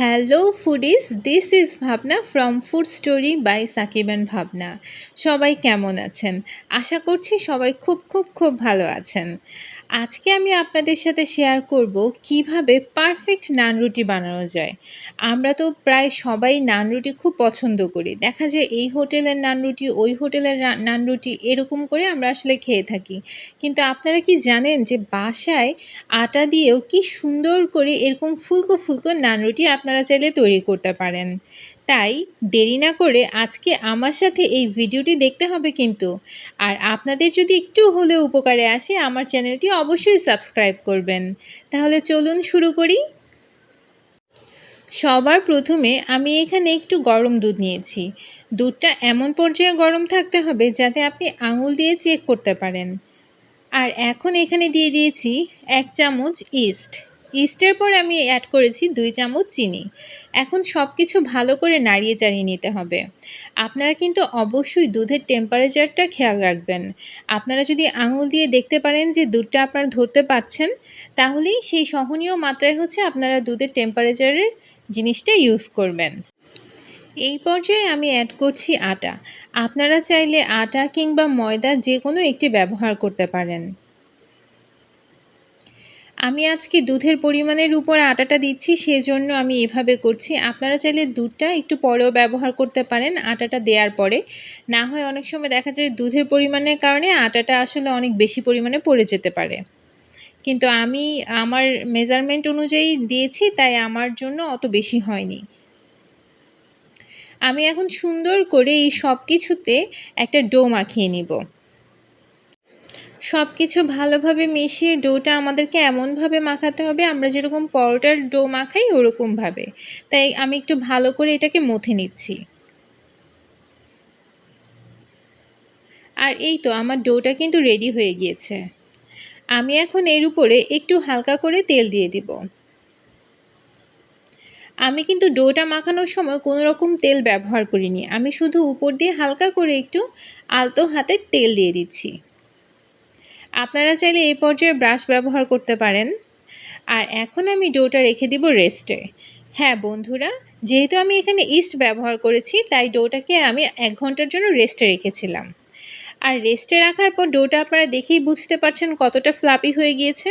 Hello foodies this is Bhavna from food story by Sakib Bhavna সবাই কেমন আছেন? আশা করছি সবাই খুব খুব খুব ভালো আছেন। আজকে আমি আপনাদের সাথে শেয়ার করব কীভাবে পারফেক্ট নান রুটি বানানো যায়। আমরা তো প্রায় সবাই নান রুটি খুব পছন্দ করি। দেখা যায় এই হোটেলের নান রুটি, ওই হোটেলের নান রুটি এরকম করে আমরা আসলে খেয়ে থাকি। কিন্তু আপনারা কি জানেন যে বাসায় আটা দিয়েও কি সুন্দর করে এরকম ফুলকো ফুলকো নান রুটি আপনারা চাইলে তৈরি করতে পারেন? তাই দেরি না করে আজকে আমার সাথে এই ভিডিওটি দেখতে হবে কিন্তু। আর আপনাদের যদি একটু হলেও উপকারে আসে, আমার চ্যানেলটি অবশ্যই সাবস্ক্রাইব করবেন। তাহলে চলুন শুরু করি। সবার প্রথমে আমি এখানে একটু গরম দুধ নিয়েছি। দুধটা এমন পর্যায়ে গরম থাকতে হবে যাতে আপনি আঙুল দিয়ে চেক করতে পারেন। আর এখন এখানে দিয়ে দিয়েছি এক চামচ ইস্ট ইস্টের পর আমি অ্যাড করেছি দুই চামচ চিনি। এখন সব কিছু ভালো করে নাড়িয়ে চাড়িয়ে নিতে হবে। আপনারা কিন্তু অবশ্যই দুধের টেম্পারেচারটা খেয়াল রাখবেন। আপনারা যদি আঙুল দিয়ে দেখতে পারেন যে দুধটা আপনারা ধরতে পারছেন, তাহলেই সেই সহনীয় মাত্রায় হচ্ছে আপনারা দুধের টেম্পারেচারের জিনিসটা ইউজ করবেন। এই পর্যায়ে আমি অ্যাড করছি আটা। আপনারা চাইলে আটা কিংবা ময়দা যে কোনো একটি ব্যবহার করতে পারেন। আমি আজকে দুধের পরিমাণের উপর আটাটা দিচ্ছি, সেজন্য আমি এভাবে করছি। আপনারা চাইলে দুধটা একটু পরেও ব্যবহার করতে পারেন আটাটা দেওয়ার পরে। না হয় অনেক সময় দেখা যায় দুধের পরিমাণের কারণে আটাটা আসলে অনেক বেশি পরিমাণে পড়ে যেতে পারে। কিন্তু আমি আমার মেজারমেন্ট অনুযায়ী দিয়েছি, তাই আমার জন্য অত বেশি হয়নি। আমি এখন সুন্দর করে এই সব কিছুতে একটা ডো মাখিয়ে নিব। সব কিছু ভালোভাবে মিশিয়ে ডোটা আমাদেরকে এমনভাবে মাখাতে হবে, আমরা যেরকম পরোটার ডো মাখাই ওরকমভাবে। তাই আমি একটু ভালো করে এটাকে মথে নিচ্ছি। আর এই তো, আমার ডোটা কিন্তু রেডি হয়ে গিয়েছে। আমি এখন এর উপরে একটু হালকা করে তেল দিয়ে দিব। আমি কিন্তু ডোটা মাখানোর সময় কোনো রকম তেল ব্যবহার করিনি। আমি শুধু উপর দিয়ে হালকা করে একটু আলতো হাতে তেল দিয়ে দিচ্ছি। আপনারা চাইলে এই পর্যায়ে ব্রাশ ব্যবহার করতে পারেন। আর এখন আমি ডোটা রেখে দিব রেস্টে। হ্যাঁ বন্ধুরা, যেহেতু আমি এখানে ইস্ট ব্যবহার করেছি, তাই ডোটাকে আমি এক ঘণ্টার জন্য রেস্টে রেখেছিলাম। আর রেস্টে রাখার পর ডোটা আপনারা দেখেই বুঝতে পারছেন কতটা ফ্লাপি হয়ে গিয়েছে।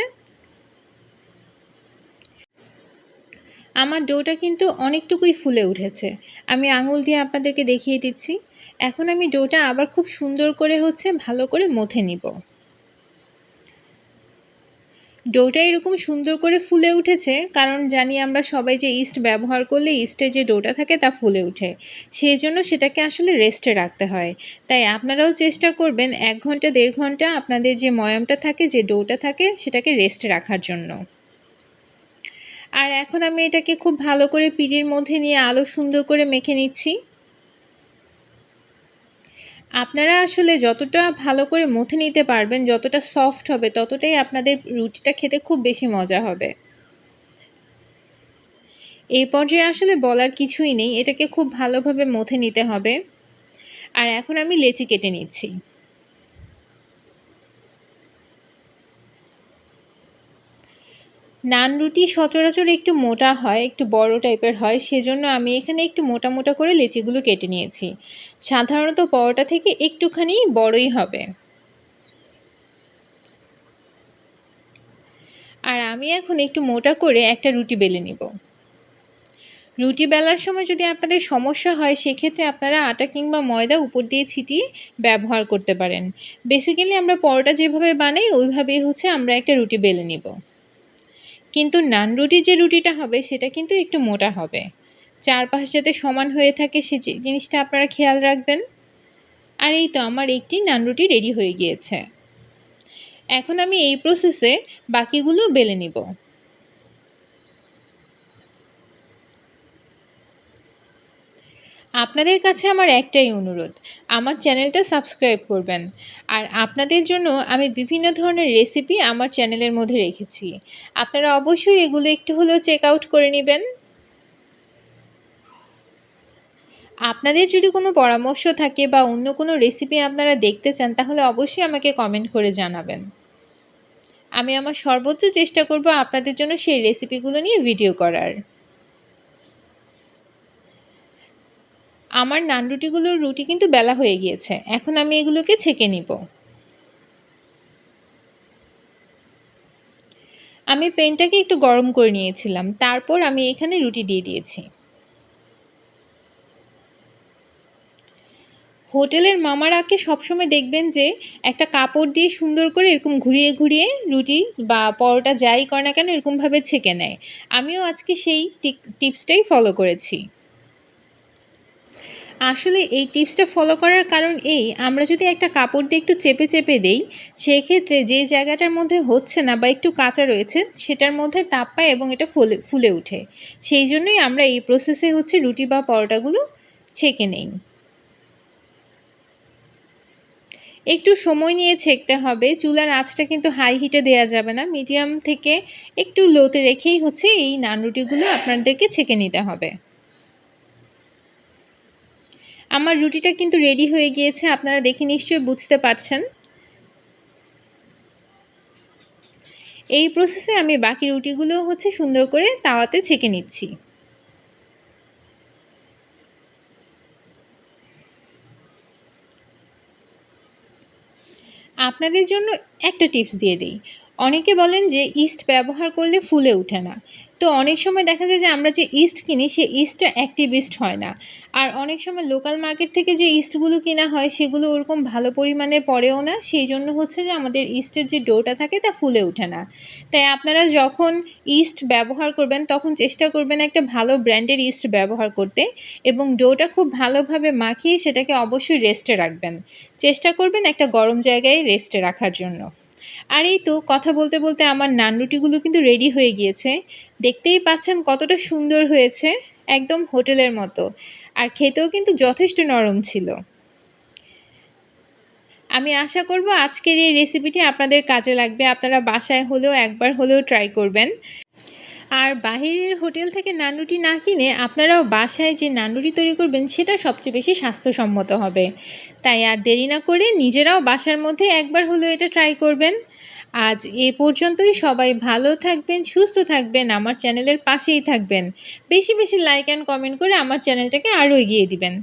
আমার ডোটা কিন্তু অনেকটুকুই ফুলে উঠেছে। আমি আঙুল দিয়ে আপনাদেরকে দেখিয়ে দিচ্ছি। এখন আমি ডোটা আবার খুব সুন্দর করে হচ্ছে ভালো করে মথে নিব। ডোটা এরকম সুন্দর করে ফুলে উঠেছে, কারণ জানি আমরা সবাই যে ইস্ট ব্যবহার করলে ইস্টে যে ডোটা থাকে তা ফুলে ওঠে। সেই জন্য সেটাকে আসলে রেস্টে রাখতে হয়। তাই আপনারাও চেষ্টা করবেন এক ঘণ্টা, দেড় ঘণ্টা আপনাদের যে ময়ামটা থাকে, যে ডোটা থাকে, সেটাকে রেস্টে রাখার জন্য। আর এখন আমি এটাকে খুব ভালো করে পিড়ির মধ্যে নিয়ে আলো সুন্দর করে মেখে নিচ্ছি। আপনারা আসলে যতটা ভালো করে মথে নিতে পারবেন, যতটা সফট হবে, ততটাই আপনাদের রুটিটা খেতে খুব বেশি মজা হবে। এই পর্যায়ে আসলে বলার কিছুই নেই, এটাকে খুব ভালোভাবে মথে নিতে হবে। আর এখন আমি লেচি কেটে নিচ্ছি। নান রুটি সচরাচর একটু মোটা হয়, একটু বড় টাইপের হয়, সেজন্য আমি এখানে একটু মোটা মোটা করে লেচিগুলো কেটে নিয়েছি। সাধারণত পরোটা থেকে একটুখানি বড়ই হবে। আর আমি এখন একটু মোটা করে একটা রুটি বেলে নিব। রুটি বেলার সময় যদি আপনাদের সমস্যা হয়, সেক্ষেত্রে আপনারা আটা কিংবা ময়দা উপর দিয়ে ছিটিয়ে ব্যবহার করতে পারেন। বেসিক্যালি আমরা পরোটা যেভাবে বানাই, ওইভাবেই হচ্ছে আমরা একটা রুটি বেলে নিব। কিন্তু নান রুটির যে রুটিটা হবে, সেটা কিন্তু একটু মোটা হবে। চারপাশ যাতে সমান হয়ে থাকে, সে জিনিসটা আপনারা খেয়াল রাখবেন। আর এই তো আমার একটি নান রুটি রেডি হয়ে গিয়েছে। এখন আমি এই প্রসেসে বাকিগুলো বেলে নিব। আপনাদের কাছে আমার একটাই অনুরোধ, আমার চ্যানেলটা সাবস্ক্রাইব করবেন। আর আপনাদের জন্য আমি বিভিন্ন ধরনের রেসিপি আমার চ্যানেলের মধ্যে রেখেছি। আপনারা অবশ্যই এগুলো একটু হলেও চেক আউট করে নেবেন। আপনাদের যদি কোনো পরামর্শ থাকে বা অন্য কোনো রেসিপি আপনারা দেখতে চান, তাহলে অবশ্যই আমাকে কমেন্ট করে জানাবেন। আমি আমার সর্বোচ্চ চেষ্টা করব আপনাদের জন্য সেই রেসিপিগুলো নিয়ে ভিডিও করার। আমার নান রুটিগুলোর রুটি কিন্তু বেলা হয়ে গিয়েছে। এখন আমি এগুলোকে ছেঁকে নিব। আমি পেনটাকে একটু গরম করে নিয়েছিলাম। তারপর আমি এখানে রুটি দিয়ে দিয়েছি। হোটেলের মামারাকে সবসময় দেখবেন যে, একটা কাপড় দিয়ে সুন্দর করে এরকম ঘুরিয়ে ঘুরিয়ে রুটি বা পরোটা যাই করে না কেন এরকমভাবে ছেঁকে নেয়। আমিও আজকে সেই টিপসটাই ফলো করেছি। আসলে এই টিপসটা ফলো করার কারণ এই, আমরা যদি একটা কাপড় দিয়ে একটু চেপে চেপে দেই, সেক্ষেত্রে যে জায়গাটার মধ্যে হচ্ছে না বা একটু কাঁচা রয়েছে, সেটার মধ্যে তাপ পায় এবং এটা ফুলে ফুলে ওঠে। সেই জন্যই আমরা এই প্রসেসে হচ্ছে রুটি বা পরোটাগুলো ছেঁকে নেই। একটু সময় নিয়ে ছেঁকতে হবে। চুলার আঁচটা কিন্তু হাই হিটে দেওয়া যাবে না। মিডিয়াম থেকে একটু লোতে রেখেই হচ্ছে এই নানরুটিগুলো আপনাদেরকে ছেঁকে নিতে হবে। আমার রুটিটা কিন্তু রেডি হয়ে গিয়েছে, আপনারা দেখে নিশ্চয়ই বুঝতে পারছেন। এই প্রসেসে আমি বাকি রুটিগুলো হচ্ছে সুন্দর করে তাওয়াতে ছেঁকে নিচ্ছি। আপনাদের জন্য একটা টিপস দিয়ে দিই। অনেকে বলেন যে ইস্ট ব্যবহার করলে ফুলে ওঠে না। তো অনেক সময় দেখা যায় যে আমরা যে ইস্ট কিনি, সে ইস্টটা অ্যাক্টিভ ইস্ট হয় না। আর অনেক সময় লোকাল মার্কেট থেকে যে ইস্টগুলো কেনা হয়, সেগুলো ওরকম ভালো পরিমাণের পড়েও না। সেই জন্য হচ্ছে যে আমাদের ইস্টের যে ডোটা থাকে, তা ফুলে ওঠে না। তাই আপনারা যখন ইস্ট ব্যবহার করবেন, তখন চেষ্টা করবেন একটা ভালো ব্র্যান্ডের ইস্ট ব্যবহার করতে এবং ডোটা খুব ভালোভাবে মাখিয়ে সেটাকে অবশ্যই রেস্টে রাখবেন। চেষ্টা করবেন একটা গরম জায়গায় রেস্টে রাখার জন্য। আর এই তো কথা বলতে বলতে আমার নান রুটিগুলো কিন্তু রেডি হয়ে গিয়েছে। দেখতেই পাচ্ছেন কতটা সুন্দর হয়েছে, একদম হোটেলের মতো। আর খেতেও কিন্তু যথেষ্ট নরম ছিল। আমি আশা করব আজকের এই রেসিপিটি আপনাদের কাজে লাগবে। আপনারা বাসায় হলেও একবার হলেও ট্রাই করবেন। আর বাহিরের হোটেল থেকে নানুটি না কিনে আপনারাও বাসায় যে নানুটি তৈরি করবেন, সেটা সবচেয়ে বেশি স্বাস্থ্যসম্মত হবে। তাই আর দেরি না করে নিজেরাও বাসার মধ্যে একবার হলেও এটা ট্রাই করবেন। আজ এ পর্যন্তই। সবাই ভালো থাকবেন, সুস্থ থাকবেন, আমার চ্যানেলের পাশেই থাকবেন। বেশি বেশি লাইক অ্যান্ড কমেন্ট করে আমার চ্যানেলটাকে আরও এগিয়ে দিবেন।